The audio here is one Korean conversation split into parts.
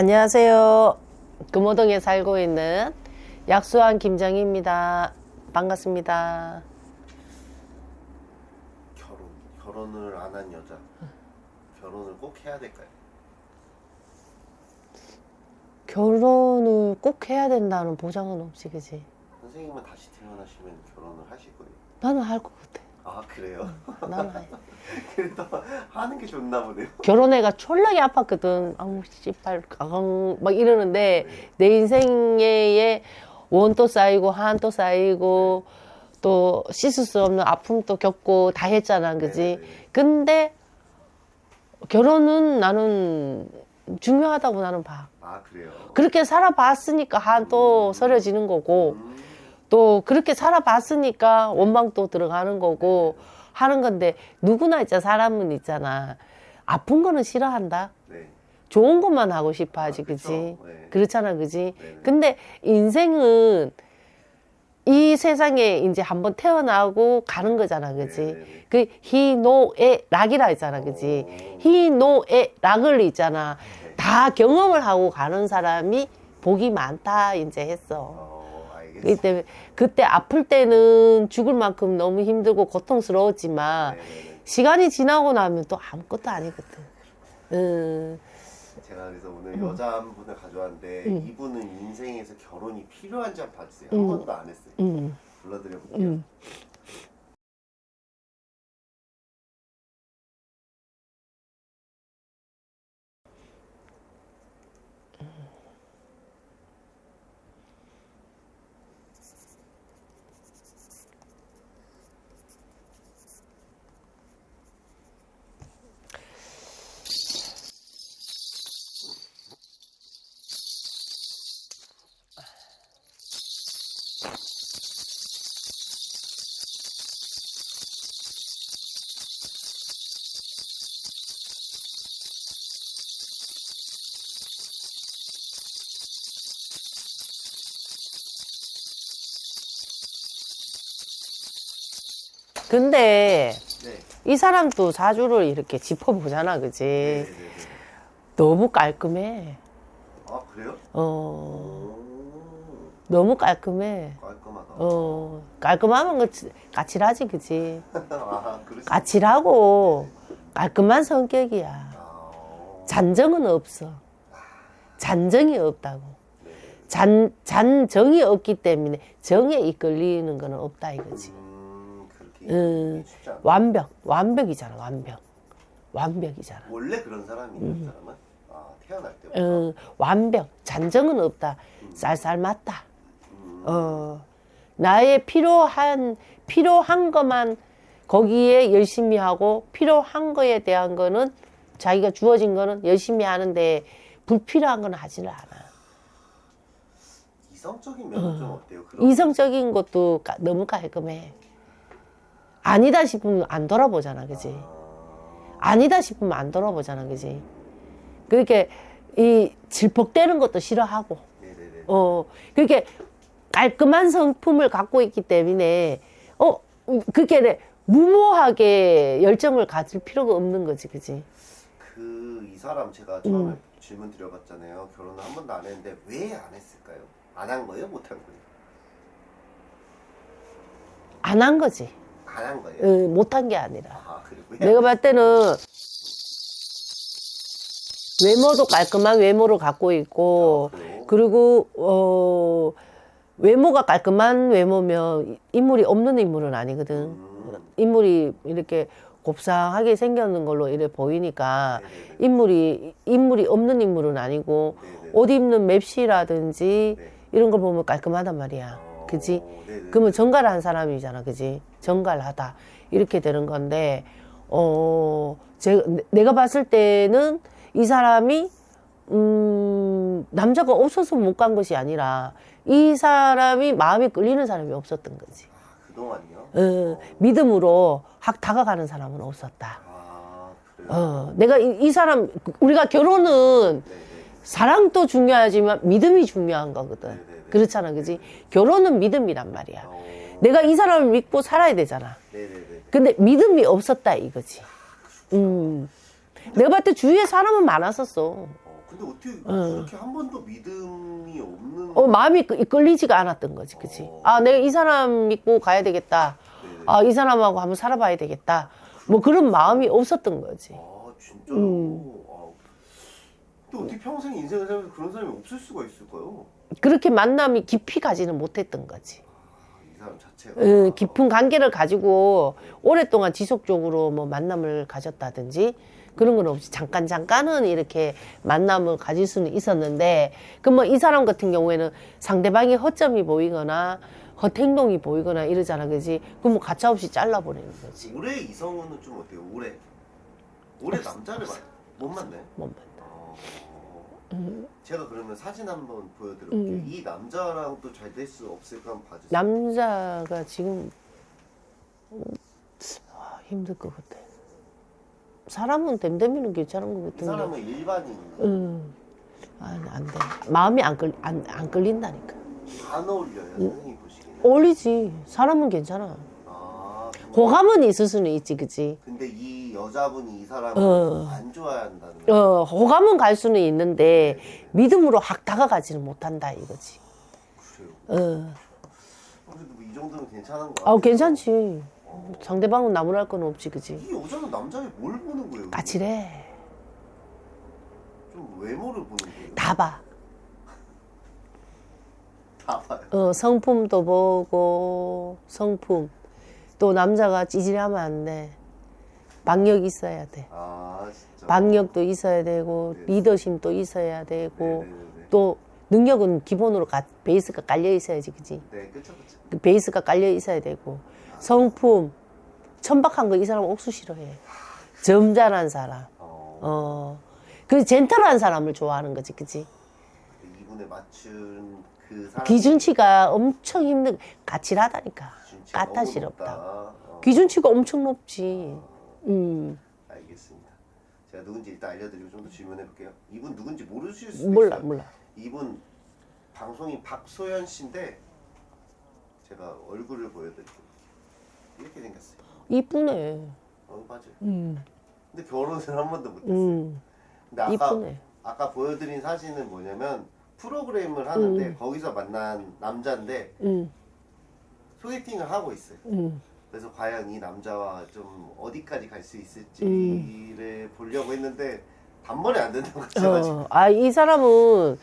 안녕하세요. 금호동에 살고 있는 약수한 김정희입니다. 반갑습니다. 결혼 결혼을 안 한 여자 결혼을 꼭 해야 될까요? 결혼을 꼭 해야 된다는 보장은 없지, 그지? 선생님은 다시 태어나시면 결혼을 하실 거예요. 나는 할 것 같아. 아 그래요? 나는 할. 그래도 하는 게 좋나 보네요. 결혼해가 졸라게 아팠거든. 아우, 씨발, 막 이러는데, 내 인생에 원도 쌓이고, 한도 쌓이고, 또 씻을 수 없는 아픔도 겪고 다 했잖아, 그지? 네네네. 근데, 결혼은 나는 중요하다고 나는 봐. 아 그래요. 그렇게 살아봤으니까 한도 서려지는 거고, 음, 또 그렇게 살아봤으니까 원망도 들어가는 거고 하는 건데 누구나 있잖아 사람은 있잖아 아픈 거는 싫어한다 네. 좋은 것만 하고 싶어 하지 아, 그지. 네. 그렇잖아 그지. 근데 인생은 이 세상에 이제 한번 태어나고 가는 거잖아 그지. 그 희노애 락이라 했잖아 그지 오. 희노애 락을 있잖아 네. 다 경험을 하고 가는 사람이 복이 많다 이제 했어 어 알겠습니다. 그렇기 때문에 그때 아플 때는 죽을 만큼 너무 힘들고 고통스러웠지만 네네네. 시간이 지나고 나면 또 아무것도 아니거든. 음, 제가 그래서 오늘 여자 한 분을 가져왔는데 음. 이분은 인생에서 결혼이 필요한지 한번 봐주세요. 음. 한 번도 안 했어요. 음, 불러드려 볼게요. 근데 네. 이 사람도 사주를 이렇게 짚어보잖아, 그지? 네네네. 너무 깔끔해. 아 그래요? 어, 오, 너무 깔끔해. 깔끔하다. 어, 깔끔하면 그 까칠하지, 그지? 아. 까칠하고 깔끔한 성격이야. 아, 잔정은 없어. 잔정이 없다고. 네. 잔, 잔정이 없기 때문에 정에 이끌리는 거는 없다 이거지. 음 음. 완벽, 완벽이잖아, 완벽. 완벽이잖아. 원래 그런 사람이 있는 사람은 아 태어날 때부터. 음, 완벽, 잔정은 없다. 쌀쌀 맞다. 음, 어, 나의 필요한, 필요한 것만 거기에 열심히 하고, 필요한 거에 대한 거는 자기가 주어진 거는 열심히 하는데, 불필요한 건 하지를 않아. 이성적인 면은 좀 어때요? 그런 이성적인 것도 까- 너무 깔끔해. 아니다 싶으면 안 돌아보잖아, 그지? 아, 아니다 싶으면 안 돌아보잖아, 그지? 그렇게 이 질퍽대는 것도 싫어하고, 네네네. 어, 그렇게 깔끔한 성품을 갖고 있기 때문에, 어, 그렇게 내- 무모하게 열정을 가질 필요가 없는 거지, 그지? 그 이 사람 제가 처음에 음. 질문 드려봤잖아요. 결혼을 한 번도 안 했는데 왜 안 했을까요? 안 한 거예요? 못 한 거예요? 안 한 거지. 안 한 거예요? 어, 못한 게 아니라. 아 왜? 내가 봤을 때는 외모도 깔끔한 외모를 갖고 있고, 아, 그래요? 그리고, 어, 외모가 깔끔한 외모면 인물이 없는 인물은 아니거든. 음, 인물이 이렇게 곱상하게 생겼는 걸로 이래 보이니까 네네네. 인물이, 인물이 없는 인물은 아니고 네네. 옷 입는 맵시라든지 네. 이런 걸 보면 깔끔하단 말이야. 어, 그지? 네네. 그러면 정갈한 사람이잖아, 그지? 정갈하다. 이렇게 되는 건데, 어, 제, 내가 봤을 때는 이 사람이, 음, 남자가 없어서 못 간 것이 아니라, 이 사람이 마음이 끌리는 사람이 없었던 거지. 아, 그동안요? 어, 믿음으로 확 다가가는 사람은 없었다. 아? 어, 내가 이, 이 사람, 우리가 결혼은 네네. 사랑도 중요하지만 믿음이 중요한 거거든. 네네네. 그렇잖아, 그지? 결혼은 믿음이란 말이야. 어, 내가 이 사람을 믿고 살아야 되잖아. 네네네. 근데 믿음이 없었다 이거지. 음. 내가 봤을 때 주위에 사람은 많았었어. 어, 근데 어떻게 응. 그렇게 한 번도 믿음이 없는 어, 마음이 끌- 끌리지가 않았던 거지, 그치? 어. 아, 내가 이 사람 믿고 가야 되겠다. 아, 이 사람하고 한번 살아봐야 되겠다. 뭐 그런 마음이 없었던 거지. 아 진짜요? 음. 아. 근데 어떻게 평생 인생을 살면서 그런 사람이 없을 수가 있을까요? 그렇게 만남이 깊이 가지는 못했던 거지. 아, 이 사람 자체가 어, 깊은 관계를 가지고 오랫동안 지속적으로 뭐 만남을 가졌다든지 그런 건 없이 잠깐 잠깐은 이렇게 만남을 가질 수는 있었는데 그뭐이 사람 같은 경우에는 상대방이 허점이 보이거나 헛행동이 보이거나 이러잖아 그지 그럼 뭐 가차없이 잘라버리는 거지 올해 이성우는 좀 어때요? 올해 올해 남자를 만- 못 만나요? 못 만나. 어, 제가 그러면 사진 한번 보여드릴게요. 음. 이 남자랑 또잘될 수 없을까 한번 봐주세요. 남자가 지금 음, 아, 힘들 것 같아 사람은 댐댐이는 괜찮은 것 이 같은데 사람은 일반인 음, 아, 안 돼. 마음이 안, 끌, 안, 안 끌린다니까. 안 어울려요, 선생님 보시기에는. 어울리지. 사람은 괜찮아. 호감은 있을 수는 있지, 그치? 근데 이 여자분이 이 사람을 어. 안 좋아한다는 거. 어, 호감은 갈 수는 있는데, 믿음으로 확 다가가지는 못한다, 이거지. 그래요. 어, 그래도 뭐이 정도면 괜찮은 거 아, 같아요. 괜찮지. 어. 상대방은 나무랄 건 없지, 그치? 이 여자는 남자를 뭘 보는 거예요? 까칠해. 좀 외모를 보는 거예요? 다 봐. 다 봐요. 어, 성품도 보고, 성품. 또 남자가 찌질하면 안 돼. 방력 있어야 돼. 아, 진짜. 방력도 있어야 되고, 네. 리더십도 있어야 되고, 네네네. 또 능력은 기본으로 가- 베이스가 깔려 있어야지, 그지? 네, 그쵸, 그쵸. 그 베이스가 깔려 있어야 되고 성품 천박한 거 이 사람 옥수 싫어해. 점잖은 사람. 어, 어. 그 젠틀한 사람을 좋아하는 거지, 그지? 이분에 맞춘 그 사람. 기준치가 엄청 힘든 까칠하다니까. 높다. 어, 기준치가 엄청 높지. 음. 알겠습니다. 제가 누군지 일단 알려드리고 좀 더 질문해 볼게요. 이분 누군지 모르실 수도 몰라, 있어요. 몰라. 이분 방송인 박소연 씨인데 제가 얼굴을 보여드릴게요. 이렇게 생겼어요. 이쁘네. 어 맞아요. 음. 근데 결혼을 한 번도 못했어요. 음. 근데 아까 이쁘네. 아까 보여드린 사진은 뭐냐면 프로그램을 하는데 음. 거기서 만난 남자인데 음. 소개팅을 하고 있어요. 음. 그래서 과연 이 남자와 좀 어디까지 갈 수 있을지를 음. 보려고 했는데 단번에 안 된다고 하셔가지고 어. 아, 이 사람은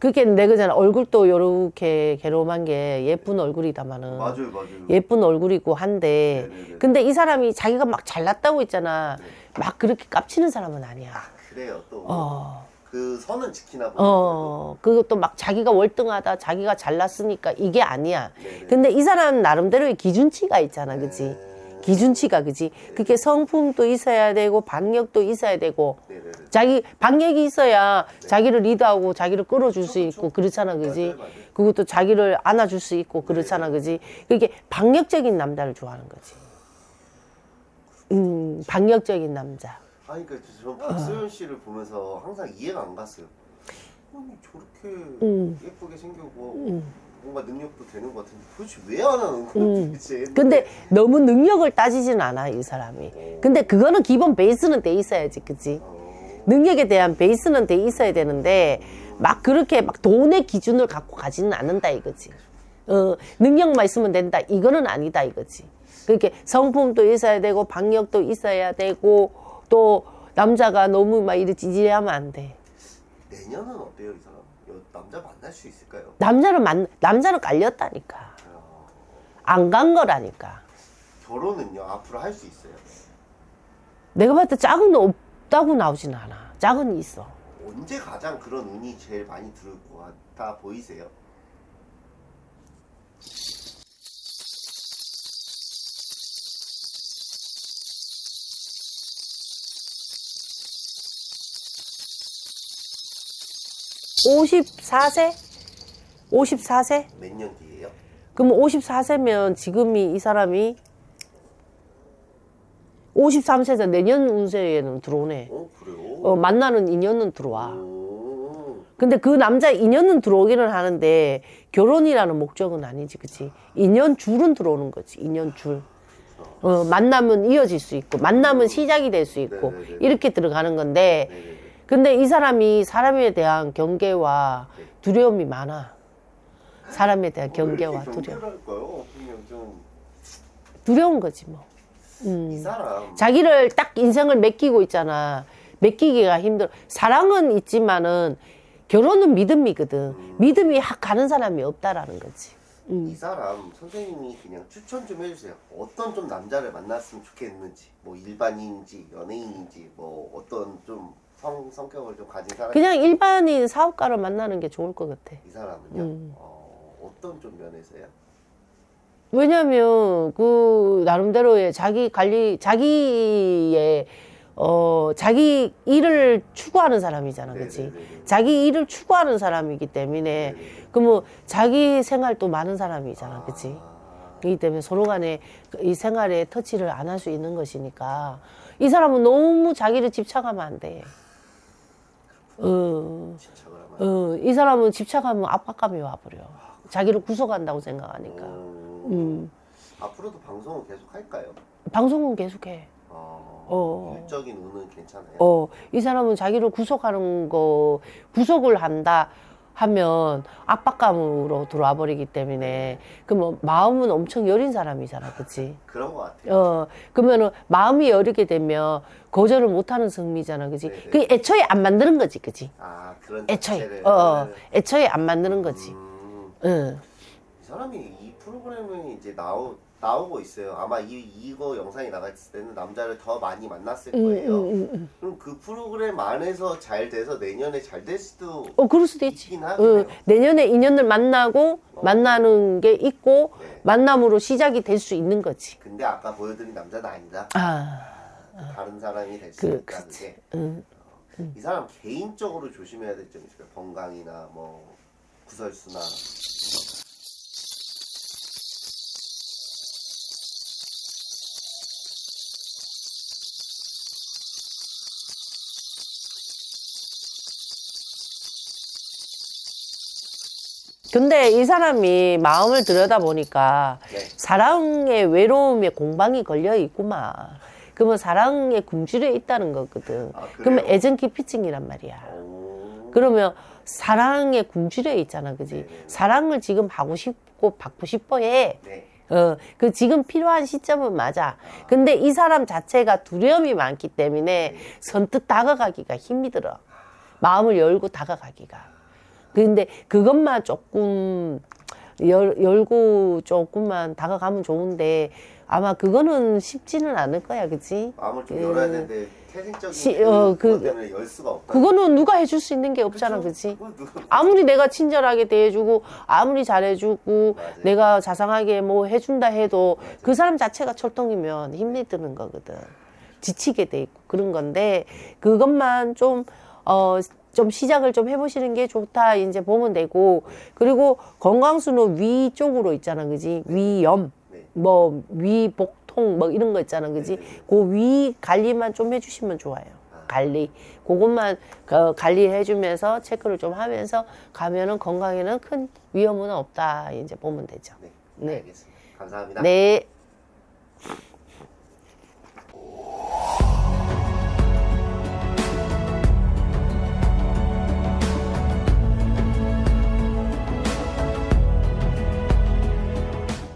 그게 내 거잖아. 얼굴도 요렇게 괴로움한 게 예쁜 얼굴이다마는. 맞아요 맞아요. 예쁜 얼굴이고 한데 네네네. 근데 이 사람이 자기가 막 잘났다고 있잖아 네. 막 그렇게 깝치는 사람은 아니야 아 그래요 또. 어, 그 선은 지키나 보네. 어 그것도 막 자기가 월등하다 자기가 잘났으니까 이게 아니야. 네네. 근데 이 사람 나름대로의 기준치가 있잖아 그지 네. 기준치가 그지 그게 성품도 있어야 되고 방력도 있어야 되고 네네네. 자기 방력이 있어야 자기를 리드하고 자기를 끌어줄 수 있고 그렇잖아 그지 맞아요, 맞아요. 그것도 자기를 안아줄 수 있고 그렇잖아 그지 그게 방력적인 남자를 좋아하는 거지. 음 방력적인 남자 아니 그러니까 저는 박소연 씨를 보면서 항상 이해가 안 갔어요. 아니 저렇게 음. 예쁘게 생기고 뭔가 능력도 되는 것 같은데 도대체 왜 안 하는 거야 음. 도대체? 근데 너무 능력을 따지진 않아 이 사람이 근데 그거는 기본 베이스는 돼 있어야지 그지 어, 능력에 대한 베이스는 돼 있어야 되는데 막 그렇게 막 돈의 기준을 갖고 가지는 않는다 이거지. 어, 능력만 있으면 된다 이거는 아니다 이거지. 그렇게 성품도 있어야 되고 방력도 있어야 되고 또 남자가 너무 막 이렇게 찌질하면 안 돼. 내년은 어때요 이 사람? 여- 남자 만날 수 있을까요? 남자는 만 남자는 깔렸다니까. 안 간 거라니까. 결혼은요 앞으로 할 수 있어요? 내가 봤을 때 짝은 없다고 나오진 않아. 짝은 있어. 언제 가장 그런 운이 제일 많이 들을 것 같아 보이세요? 오십사 세 54세? 몇 년 뒤에요? 그럼 54세면 지금이 이 사람이 53세에서 내년 운세에는 들어오네. 어 그래요? 어, 만나는 인연은 들어와. 오, 근데 그 남자 인연은 들어오기는 하는데 결혼이라는 목적은 아니지, 그치? 인연 줄은 들어오는 거지, 인연 줄. 어, 만나면 이어질 수 있고, 만나면 시작이 될 수 있고, 네네네. 이렇게 들어가는 건데, 네네네. 근데 이 사람이 사람에 대한 경계와 네. 두려움이 많아. 사람에 대한 왜 경계와 두려움. 그냥 좀 두려운 거지 뭐. 이 음. 사람 자기를 딱 인생을 맡기고 있잖아. 맡기기가 힘들어. 사랑은 있지만은 결혼은 믿음이거든. 음. 믿음이 확 가는 사람이 없다라는 거지. 이 음. 사람 선생님이 그냥 추천 좀 해주세요. 어떤 좀 남자를 만났으면 좋겠는지, 뭐 일반인인지 연예인인지, 뭐 어떤 좀 성, 성격을 좀 가진 사람. 그냥 일반인 사업가를 만나는 게 좋을 것 같아. 이 사람은요. 음. 어, 어떤 좀 면에서요? 왜냐면 그 나름대로의 자기 관리 자기의 어 자기 일을 추구하는 사람이잖아, 그렇지? 네네네네. 자기 일을 추구하는 사람이기 때문에 네네네. 그뭐 자기 생활도 많은 사람이잖아, 그렇지? 아, 그렇기 때문에 서로 간에 이 생활에 터치를 안 할 수 있는 것이니까 이 사람은 너무 자기를 집착하면 안 돼. 어. 어, 이 사람은 집착하면 압박감이 와버려. 자기를 구속한다고 생각하니까. 음, 음, 앞으로도 방송을 계속 할까요? 방송은 계속해. 어, 어. 일적인 운은 괜찮아요. 어, 이 사람은 자기를 구속하는 거, 구속을 한다 하면 압박감으로 들어와 버리기 때문에, 그러면 마음은 엄청 여린 사람이잖아, 그치? 그런 것 같아요. 어, 그러면은 마음이 여리게 되면 거절을 못하는 성미잖아, 그치? 네네. 그 애초에 안 만드는 거지, 그치? 아 그런 애초에, 자체를. 어, 어, 애초에 안 만드는 거지. 음, 응. 이 사람이 이 프로그램에 이제 나오 나오고 있어요. 아마 이 이거 영상이 나갔을 때는 남자를 더 많이 만났을 응, 거예요. 응, 응, 응. 그럼 그 프로그램 안에서 잘 돼서 내년에 잘 될 수도 어, 그럴 수도 있지. 있긴 어, 하겠네요. 내년에 인연을 만나고 만나는 게 있고 네. 만남으로 시작이 될 수 있는 거지. 근데 아까 보여드린 남자는 아니다. 아, 다른 사람이 될 수 그, 있다. 그렇지. 그게. 응. 이 사람 개인적으로 조심해야 될 점이 있을까요? 건강이나 뭐 구설수나 근데 이 사람이 마음을 들여다 보니까 네. 사랑의 외로움에 공방이 걸려 있구만. 그러면 사랑의 궁지에 있다는 거거든. 아? 그러면 애정 기 피증이란 말이야. 오. 그러면 사랑의 궁지에 있잖아, 그지? 네네. 사랑을 지금 하고 싶고 받고 싶어 해. 네. 어, 그 지금 필요한 시점은 맞아. 근데 이 사람 자체가 두려움이 많기 때문에 선뜻 다가가기가 힘이 들어. 마음을 열고 다가가기가. 근데 그것만 조금 열, 열고 조금만 다가가면 좋은데 아마 그거는 쉽지는 않을 거야, 그치? 마음을 좀 그- 열어야 되는데 태생적인 시- 그, 어, 그- 때문에 열 수가 없다. 그거는 누가 해줄 수 있는 게 없잖아, 그치? 아무리 내가 친절하게 대해주고 아무리 잘해주고 맞아요. 내가 자상하게 뭐 해준다 해도 그 사람 자체가 철통이면 힘이 드는 거거든. 지치게 돼 있고 그런 건데 그것만 좀 어. 좀 시작을 좀 해보시는 게 좋다 이제 보면 되고 그리고 건강수는 위 쪽으로 있잖아 그지 위염 네. 뭐 위복통 뭐 이런 거 있잖아 그지 네, 네. 그위 관리만 좀 해주시면 좋아요 관리 그것만 그 관리해 주면서 체크를 좀 하면서 가면은 건강에는 큰 위험은 없다 이제 보면 되죠 네. 네. 알겠습니다. 감사합니다. 네.